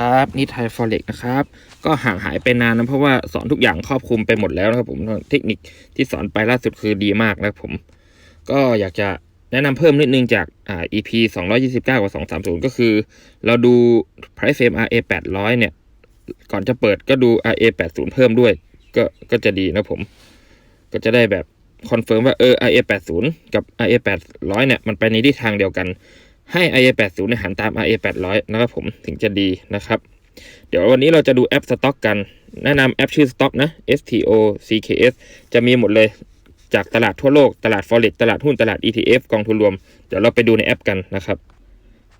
ครับ นี่ไทยฟอเร็กนะครับ ก็ห่างหายไปนานนะเพราะว่าสอนทุกอย่างครอบคลุมไปหมดแล้วนะครับ ผมเทคนิคที่สอนไปล่าสุดคือดีมากนะครับผม ก็อยากจะแนะนำเพิ่มนิดนึงจากอ่า EP 229 กับ 230 ก็คือ เราดู price frame RA 800 เนี่ย ก่อนจะเปิดก็ดู RA 80 เพิ่มด้วย ก็ก็จะดีนะผม ก็จะได้แบบคอนเฟิร์มว่าเออ RA 80 กับ RA 800 เนี่ย มันไปในทิศทางเดียวกัน ให้ IA 80หันตาม RA 800นะครับผมถึงจะดีนะครับ เดี๋ยววันนี้เราจะดูแอปสต็อกกัน แนะนำแอปชื่อสต็อกนะ S T O C K S จะมีหมดเลยจากตลาดทั่วโลก ตลาด forex ตลาดหุ้น ตลาด ETF กองทุนรวม เดี๋ยวเราไปดูในแอปกันนะครับ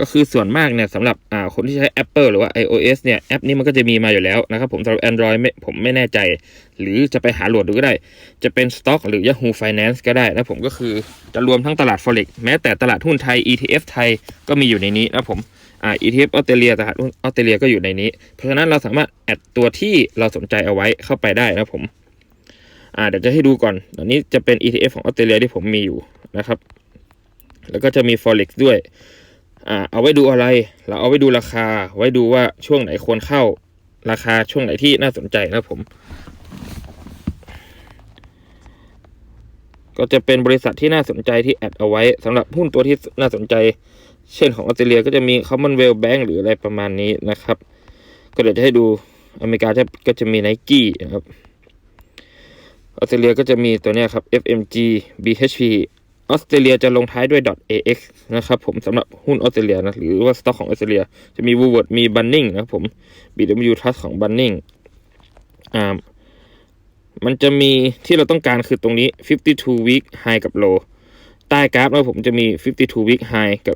ก็คือส่วนมากเนี่ยสำหรับอ่าคนที่ใช้ Apple หรือว่า iOS เนี่ยแอปนี้มันก็จะมีมาอยู่แล้วนะครับผมสำหรับ Android ไม่ผมไม่แน่ใจ หรือจะไปหาโหลดดูก็ได้ จะเป็น Stock หรือ Yahoo Finance ก็ได้นะผมก็คือจะรวมทั้งตลาด forex แม้แต่ตลาดหุ้นไทย ETF ไทยก็มีอยู่ในนี้นะผมอ่า ETF ออสเตรเลียตลาดหุ้นออสเตรเลียก็อยู่ในนี้ เพราะฉะนั้นเราสามารถแอดตัวที่เราสนใจเอาไว้เข้าไปได้นะผมอ่าเดี๋ยวจะให้ดูก่อนอันนี้จะเป็น ETF ของออสเตรเลียที่ผมมีอยู่นะครับ แล้วก็จะมี forex ด้วย อ่าเอาไว้ดูอะไร เราเอาไว้ดูราคา ไว้ดูว่าช่วงไหนควรเข้า ราคาช่วงไหนที่น่าสนใจนะผม ก็จะเป็นบริษัทที่น่าสนใจที่แอดเอาไว้สำหรับหุ้นตัวที่น่าสนใจ เช่นของออสเตรเลียก็จะมี Commonwealth Bank หรืออะไรประมาณนี้นะครับ ก็เดี๋ยวจะให้ดูอเมริกาจะก็จะมี Nike นะครับออสเตรเลียก็จะมีตัวเนี้ยครับ FMG BHP ออสเตรเลียจะลงท้ายด้วย .ax นะครับผมสำหรับหุ้นออสเตรเลียนะหรือว่าสต็อกของออสเตรเลีย จะมี Woolworth มี Bunning นะครับผม BW Trust ของ Bunning อ่ามันจะมีที่เราต้องการคือตรงนี้ 52 week high กับ low ใต้กราฟนะผมจะมี 52 week high กับ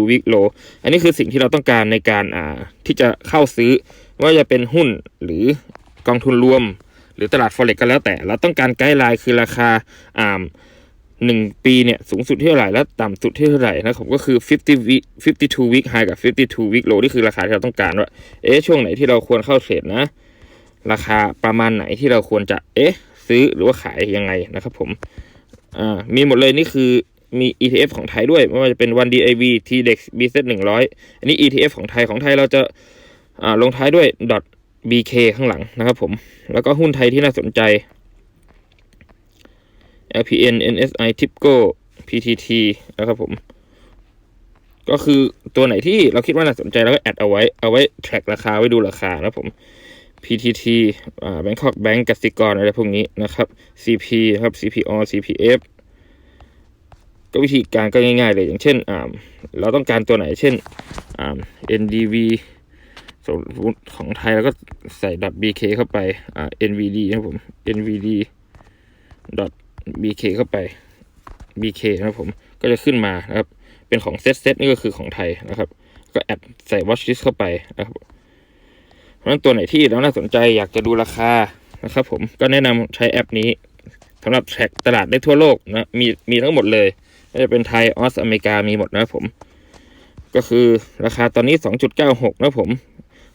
52 week low อันนี้คือสิ่งที่เราต้องการในการอ่าที่จะเข้าซื้อ ว่าจะเป็นหุ้นหรือกองทุนรวม หรือตลาด forex ก็แล้วแต่ เราต้องการไกด์ไลน์คือราคาอ่า หนึ่งปีเนี่ยสูงสุดที่เท่าไหร่และต่ำสุดที่เท่าไหร่นะครับก็คือ 50 week 52 week high กับ 52 week low นี่คือราคาที่เราต้องการว่า เอ๊ะช่วงไหนที่เราควรเข้าเทรดนะ ราคาประมาณไหนที่เราควรจะเอ๊ะซื้อหรือว่าขายยังไงนะครับผมอ่ามีหมดเลยนี่คือมี ETF ของไทยด้วย ไม่ว่าจะเป็น 1DIV TDEX BZ 100 อันนี้ ETF ของไทยของไทยเราจะอ่าลงท้ายด้วย .bk ข้างหลังนะครับผม แล้วก็หุ้นไทยที่น่าสนใจ LPN NSI TIPCO PTT นะครับผม ก็คือตัวไหนที่เราคิดว่าน่าสนใจเราก็แอดเอาไว้เอาไว้ track ราคาไว้ดูราคานะครับผม PTT อ่า Bangkok Bank กสิกรอะไรพวกนี้นะครับ CP ครับ CPO CPF ก็วิธีการก็ง่ายๆเลยอย่างเช่นอ่าเราต้องการตัวไหนเช่นอ่า NDV สมมติของไทยแล้วก็ใส่ .bk เข้าไปอ่า NVD นะครับผม NVD .bk เข้าไป bk นะครับผมก็จะขึ้นมานะครับ เป็นของเซตเซตนี่ก็คือของไทยนะครับ ก็แอดใส่ watch list เข้าไปนะครับเพราะนั้นตัวไหนที่เราน่าสนใจอยากจะดูราคานะครับ ผมก็แนะนำใช้แอปนี้สำหรับแทร็กตลาดได้ทั่วโลกนะมีมีทั้งหมดเลยไม่ว่าจะเป็นไทยออสอเมริกามีหมดนะครับผม ก็คือราคาตอนนี้ 2.96 นะครับผม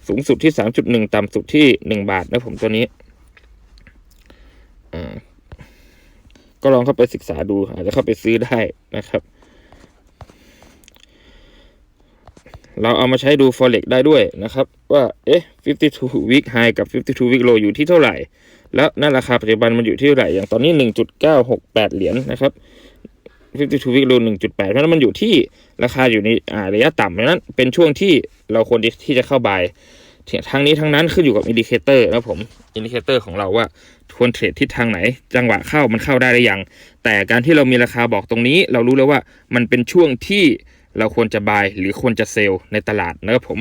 สูงสุดที่ 3.1 ต่ำสุดที่ 1 บาทนะครับผมตัวนี้อ่า ก็ลองเข้าไปศึกษาดูอาจจะเข้าไปซื้อได้นะครับ เราเอามาใช้ดู forex ได้ด้วยนะครับ ว่าเอ๊ะ 52 week high กับ 52 week low อยู่ที่เท่าไหร่ แล้วนั่นราคาปัจจุบันมันอยู่ที่เท่าไหร่อย่างตอนนี้ 1.968 เหรียญนะครับ 52 week low 1.8 เพราะฉะนั้นมันอยู่ที่ราคาอยู่ในอ่าระยะต่ำเพราะนั้นเป็นช่วงที่เราควรที่จะเข้าบาย ทั้งนี้ทั้งนั้นขึ้นอยู่กับอินดิเคเตอร์นะผมอินดิเคเตอร์ของเราว่าควรเทรดทิศทางไหน จังหวะเข้ามันเข้าได้หรือยัง แต่การที่เรามีราคาบอกตรงนี้ เรารู้แล้วว่ามันเป็นช่วงที่เราควรจะบายหรือควรจะเซลล์ในตลาดนะครับผม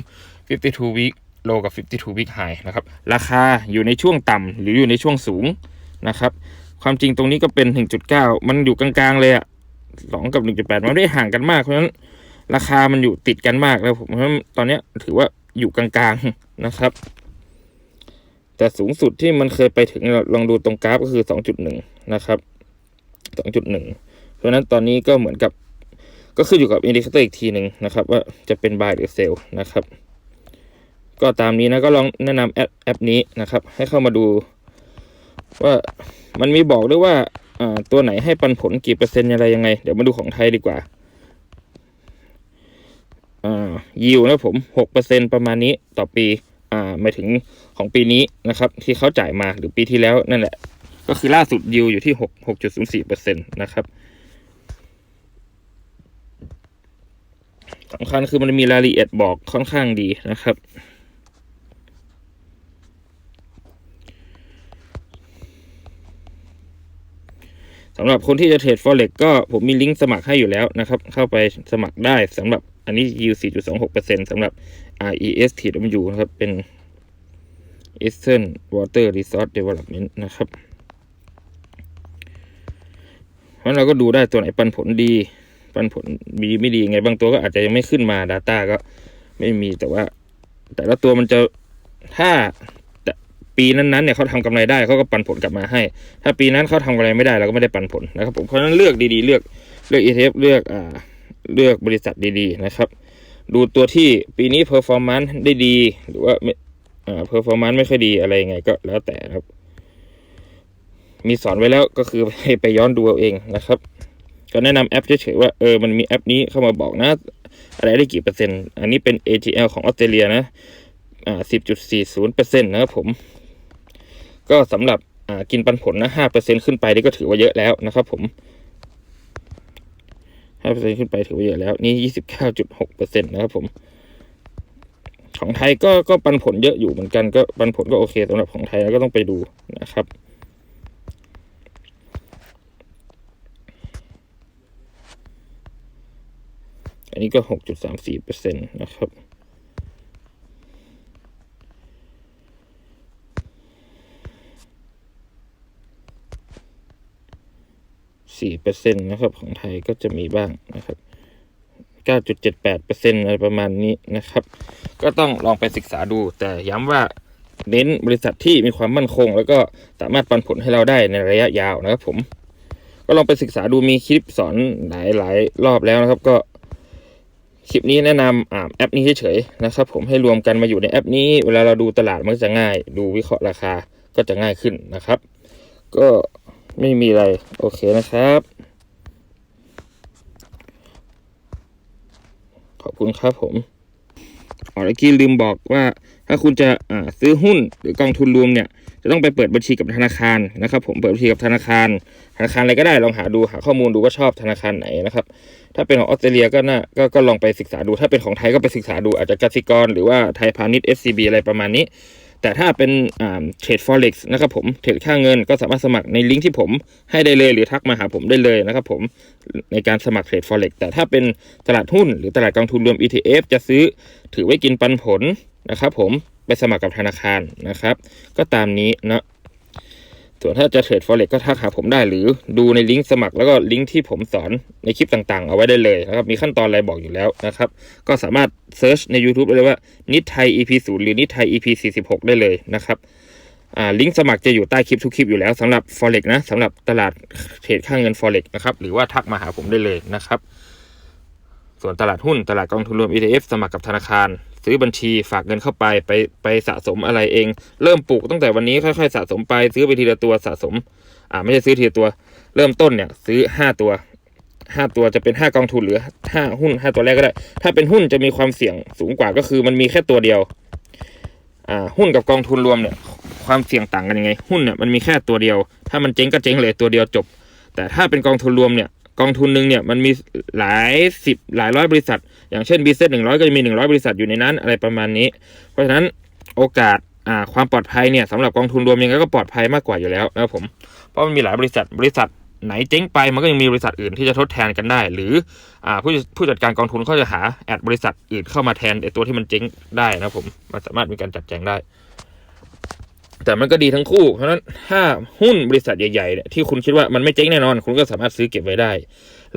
52 week low กับ 52 week high นะครับ ราคาอยู่ในช่วงต่ำหรืออยู่ในช่วงสูงนะครับ ความจริงตรงนี้ก็เป็น 1.9 มันอยู่กลางๆเลยอะ2กับ 1.8 มันไม่ได้ห่างกันมากเพราะฉะนั้นราคามันอยู่ติดกันมากแล้วผมเพราะตอนนี้ถือว่า อยู่กลางๆนะครับ แต่สูงสุดที่มันเคยไปถึงลองดูตรงกราฟก็คือ 2.1 นะครับ 2.1 เพราะนั้นตอนนี้ก็เหมือนกับก็ขึ้นอยู่กับอินดิเคเตอร์อีกทีหนึ่งนะครับ ว่าจะเป็น buy หรือ sell นะครับ ก็ตามนี้นะก็ลองแนะนำแอปแอปนี้นะครับ ให้เข้ามาดูว่ามันมีบอกด้วยว่าตัวไหนให้ปันผลกี่เปอร์เซ็นต์อะไรยังไง เดี๋ยวมาดูของไทยดีกว่า ยิวนะผมหกเปอร์เซ็นประมาณนี้ต่อปีอ่าหมายถึงของปีนี้นะครับ ที่เขาจ่ายมาหรือปีที่แล้วนั่นแหละ ก็คือล่าสุดยิวอยู่ที่หกหกจุดศูนย์สี่เปอร์เซ็นตนะครับสำคัญคือมันมีรายละเอียดบอกค่อนข้างดีนะครับสำหรับคนที่จะเทรด forex ก็ผมมีลิงก์สมัครให้อยู่แล้วนะครับ เข้าไปสมัครได้สำหรับ อันนี้ yield 4.26%สำหรับ RESTW นะครับ เป็น Eastern Water Resource Development นะครับเพราะเราก็ดูได้ตัวไหนปันผลดี ปันผลดีไม่ดีไงบางตัวก็อาจจะยังไม่ขึ้นมา Data ก็ไม่มีแต่ว่า แต่ละตัวมันจะถ้าปีนั้นๆเนี่ยเขาทำกำไรได้เขาก็ปันผลกลับมาให้ ถ้าปีนั้นเขาทำกำไรไม่ได้เราก็ไม่ได้ปันผลนะครับผมเพราะฉะนั้นเลือกดีๆเลือกเลือก ETF เลือกอ่า เลือกบริษัทดีๆนะครับ ดูตัวที่ปีนี้ performance ได้ดี หรือว่าไม่อ่า performance ไม่ค่อยดีอะไรยังไงก็แล้วแต่นะครับ มีสอนไว้แล้วก็คือให้ไปย้อนดูเอาเองนะครับ ก็แนะนำแอปเฉยๆว่าเออมันมีแอปนี้เข้ามาบอกนะ อะไรได้กี่เปอร์เซ็นต์ อันนี้เป็น AGL ของออสเตรเลียนะอ่า10.40เปอร์เซ็นต์นะครับผม ก็สำหรับอ่ากินปันผลนะ5เปอร์เซ็นต์ขึ้นไปนี่ก็ถือว่าเยอะแล้วนะครับผม 5เปอร์เซ็นต์ขึ้นไปถือว่าเยอะแล้ว นี่ 29.6เปอร์เซ็นต์นะครับผมของไทยก็ก็ปันผลเยอะอยู่เหมือนกันก็ปันผลก็โอเคสำหรับของไทยแล้วก็ต้องไปดูนะครับ อันนี้ก็ 6.34เปอร์เซ็นต์นะครับ สี่เปอร์เซ็นต์นะครับ ของไทยก็จะมีบ้างนะครับเก้าจุดเจ็ดแปดเปอร์เซ็นต์อะไรประมาณนี้นะครับ ก็ต้องลองไปศึกษาดู แต่ย้ำว่าเน้นบริษัทที่มีความมั่นคง แล้วก็สามารถปันผลให้เราได้ในระยะยาวนะครับ ผม ก็ลองไปศึกษาดูมีคลิปสอนหลายหลายรอบแล้วนะครับ ก็คลิปนี้แนะนำอ่าแอปนี้เฉยๆนะครับ ผมให้รวมกันมาอยู่ในแอปนี้เวลาเราดูตลาดมันจะง่าย ดูวิเคราะห์ราคาก็จะง่ายขึ้นนะครับ ก็ ไม่มีอะไร โอเคนะครับ ขอบคุณครับผมอ๋อเมื่อกี้ลืมบอกว่า ถ้าคุณจะซื้อหุ้นหรือกองทุนรวมเนี่ย จะต้องไปเปิดบัญชีกับธนาคารนะครับ ผมเปิดบัญชีกับธนาคาร ธนาคารอะไรก็ได้ลองหาดูหาข้อมูลดูว่าชอบธนาคารไหนนะครับ ถ้าเป็นของออสเตรเลียก็น่าก็ก็ลองไปศึกษาดู ถ้าเป็นของไทยก็ไปศึกษาดูอาจจะกสิกร หรือว่าไทยพาณิชย์ SCB อะไรประมาณนี้ แต่ถ้าเป็นเทรด forex นะครับผมเทรดค่าเงินก็สามารถสมัครในลิงก์ที่ผมให้ได้เลย หรือทักมาหาผมได้เลยนะครับผมในการสมัครเทรด forex แต่ถ้าเป็นตลาดหุ้นหรือตลาดกองทุนรวม ETF จะซื้อถือไว้กินปันผลนะครับผมไปสมัครกับธนาคารนะครับ ก็ตามนี้นะ ส่วนถ้าจะเทรด forex ก็ทักหาผมได้หรือดูในลิงก์สมัครแล้วก็ลิงก์ที่ผมสอนในคลิปต่างๆ เอาไว้ได้เลยนะครับ มีขั้นตอนอะไรบอกอยู่แล้วนะครับ ก็สามารถเซิร์ชใน YouTube ได้เลยว่านิทไทย EP 0หรือนิทไทย EP 46 ได้เลยนะครับลิงก์สมัครจะอยู่ใต้คลิปทุกคลิปอยู่แล้วสำหรับ forex นะสำหรับตลาดเทรดค่าเงิน forex นะครับหรือว่าทักมาหาผมได้เลยนะครับ ส่วนตลาดหุ้นตลาดกองทุนรวม ETF สมัครกับธนาคาร ซื้อบัญชีฝากเงินเข้าไปไปไปสะสมอะไรเอง เริ่มปลูกตั้งแต่วันนี้ค่อยๆ สะสมไปซื้อไปทีละตัวสะสม อ่าไม่ใช่ซื้อทีละตัว เริ่มต้นเนี่ย ซื้อห้าตัวห้าตัวจะเป็นห้ากองทุนหรือห้าหุ้นห้าตัวแรกก็ได้ ถ้าเป็นหุ้นจะมีความเสี่ยงสูงกว่าก็คือมันมีแค่ตัวเดียว อ่า หุ้นกับกองทุนรวมเนี่ย ความเสี่ยงต่างกันยังไง หุ้นเนี่ยมันมีแค่ตัวเดียว ถ้ามันเจ๊งก็เจ๊งเลยตัวเดียวจบ แต่ถ้าเป็นกองทุนรวมเนี่ย กองทุนหนึ่งเนี่ยมันมีหลายสิบหลายร้อยบริษัท อย่างเช่นบีเซหนึ่งร้อยก็จะมีหนึ่งร้อยบริษัทอยู่ในนั้นอะไรประมาณนี้ เพราะฉะนั้นโอกาสอ่าความปลอดภัยเนี่ยสำหรับกองทุนรวมยังไงก็ปลอดภัยมากกว่าอยู่แล้วนะครับผมเพราะมันมีหลายบริษัทบริษัทไหนเจ๊งไปมันก็ยังมีบริษัทอื่นที่จะทดแทนกันได้ หรืออ่าผู้ผู้จัดการกองทุนเขาจะหาแอดบริษัทอื่นเข้ามาแทนไอตัวที่มันเจ๊งได้นะครับผมมันสามารถมีการจัดแจงได้ แต่มันก็ดีทั้งคู่ เพราะฉะนั้นถ้าหุ้นบริษัทใหญ่ๆเนี่ยที่คุณคิดว่ามันไม่เจ๊งแน่นอน คุณก็สามารถซื้อเก็บไว้ได้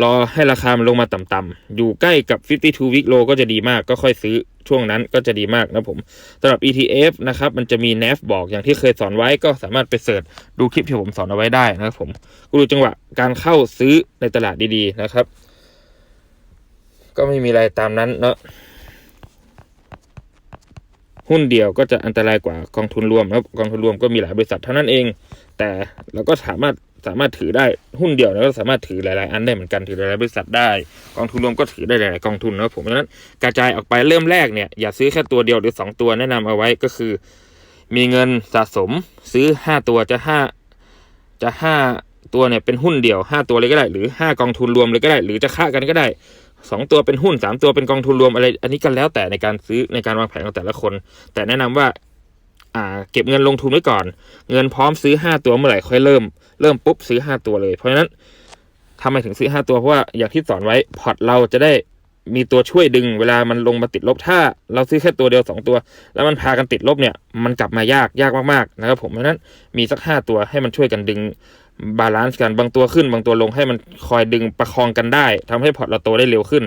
รอให้ราคามันลงมาต่ำๆอยู่ใกล้กับ 52 week low ก็จะดีมากก็ค่อยซื้อช่วงนั้นก็จะดีมากนะผมสำหรับ ETF นะครับ มันจะมี NAV บอกอย่างที่เคยสอนไว้ก็สามารถไปเสิร์ชดูคลิปที่ผมสอนเอาไว้ได้นะครับผมก็ดูจังหวะการเข้าซื้อในตลาดดีๆนะครับ ก็ไม่มีอะไรตามนั้นเนาะ หุ้นเดียวก็จะอันตรายกว่ากองทุนรวมครับกองทุนรวมก็มีหลายบริษัทเท่านั้นเอง แต่เราก็สามารถสามารถถือได้หุ้นเดียวแล้วก็สามารถถือหลาย ๆ อันได้เหมือนกันถือหลายๆบริษัทได้ กองทุนรวมก็ถือได้หลายๆกองทุนนะครับผมดังนั้นกระจายออกไปเริ่มแรกเนี่ยอย่าซื้อแค่ตัวเดียวหรือสองตัวแนะนำเอาไว้ก็คือ มีเงินสะสมซื้อห้าตัวจะห้าจะห้าตัวเนี่ยเป็นหุ้นเดียวห้าตัวเลยก็ได้ หรือห้ากองทุนรวมเลยก็ได้ หรือจะค่ากันก็ได้ สองตัวเป็นหุ้นสามตัวเป็นกองทุนรวมอะไร อันนี้ก็แล้วแต่ในการซื้อในการวางแผนของแต่ละคน แต่แนะนำว่า อ่า เก็บเงินลงทุนไว้ก่อน เงินพร้อมซื้อห้าตัวเมื่อไหร่ค่อยเริ่มเริ่มปุ๊บซื้อห้าตัวเลยเพราะฉะนั้นทำไมถึงซื้อห้าตัวเพราะว่าอย่างที่สอนไว้พอร์ตเราจะได้มีตัวช่วยดึงเวลามันลงมาติดลบถ้า เราซื้อแค่ตัวเดียวสองตัว แล้วมันพากันติดลบเนี่ย มันกลับมายากยากมากๆนะครับผมเพราะฉะนั้นมีสักห้าตัวให้มันช่วยกันดึง บาลานซ์กันบางตัวขึ้น บางตัวลงให้มันคอยดึงประคองกันได้ทำให้พอร์ตเราโตได้เร็วขึ้น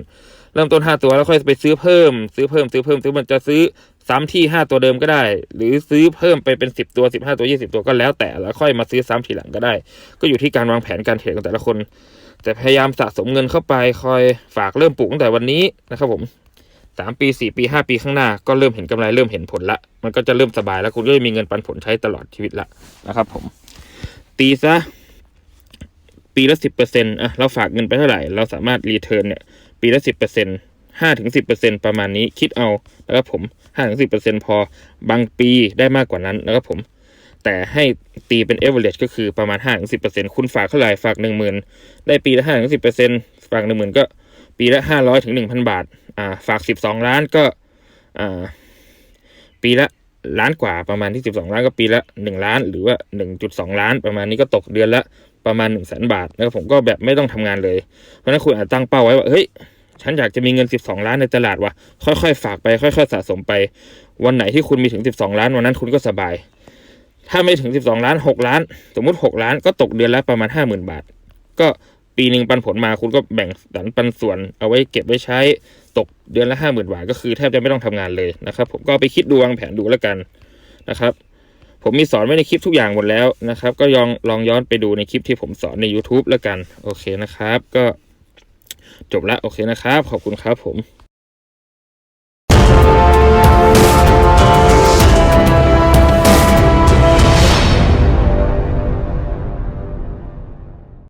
เริ่มต้นห้าตัวแล้วค่อยไปซื้อเพิ่ม ซื้อเพิ่มซื้อเพิ่มซื้อมันจะซื้อซ้ำที่ห้าตัวเดิมก็ได้ หรือซื้อเพิ่มไปเป็นสิบตัวสิบห้าตัวยี่สิบตัวก็แล้วแต่แล้วค่อยมาซื้อซ้ำทีหลังก็ได้ ก็อยู่ที่การวางแผนการเทรดของแต่ละคน แต่พยายามสะสมเงินเข้าไปคอยฝากเริ่มปลูกตั้งแต่วันนี้นะครับผมสามปีสี่ปีห้าปีข้างหน้าก็เริ่มเห็นกำไรเริ่มเห็นผลละ มันก็จะเริ่มสบายแล้วคุณก็จะมีเงินปันผลใช้ตลอดชีวิตละนะครับผม ตีซะปีละสิบเปอร์เซ็นต์อะเราฝากเงินไปเท่าไหร่ เราสามารถรีเทิร์นเนี่ย ปีละสิบเปอร์เซ็นต์ห้าถึงสิบเปอร์เซ็นประมาณนี้คิดเอานะครับผมห้าถึงสิบเปอร์เซ็นพอบางปีได้มากกว่านั้นนะครับผม แต่ให้ตีเป็น average ก็คือประมาณห้าถึงสิบเปอร์เซ็นคุณฝากเท่าไหร่ฝากหนึ่งหมื่นได้ปีละห้าถึงสิบเปอร์เซ็นฝากหนึ่งหมื่นก็ปีละห้าร้อยถึงหนึ่งพันบาทอ่าฝากสิบสองล้านก็อ่าปีละ ล้านกว่าประมาณที่สิบสองล้านก็ปีละหนึ่งล้าน หรือว่าหนึ่งจุดสองล้าน ประมาณนี้ก็ตกเดือนละประมาณหนึ่งแสนบาทนะครับผมก็แบบไม่ต้องทำงานเลย เพราะฉะนั้นคุณอาจตั้งเป้าไว้ว่าเฮ้ยฉันอยากจะมีเงิน 12 ล้านในตลาดว่ะค่อยๆ ฝากไปค่อยๆ สะสมไป วันไหนที่คุณมีถึง 12 ล้านวันนั้นคุณก็สบาย ถ้าไม่ถึง 12 ล้าน 6 ล้าน สมมุติ 6 ล้านก็ตกเดือนละประมาณ 50,000 บาท ก็ปีหนึ่งปันผลมาคุณก็แบ่งสรรปันส่วนเอาไว้เก็บไว้ใช้ ตกเดือนละห้าหมื่นบาทก็คือแทบจะไม่ต้องทำงานเลยนะครับ ผมก็ไปคิดดูวางแผนดูแล้วกันนะครับ ผมมีสอนไว้ในคลิปทุกอย่างหมดแล้วนะครับ ก็ลองลองย้อนไปดูในคลิปที่ผมสอนใน YouTube แล้วกัน โอเคนะครับ ก็จบละโอเคนะครับ ขอบคุณครับผม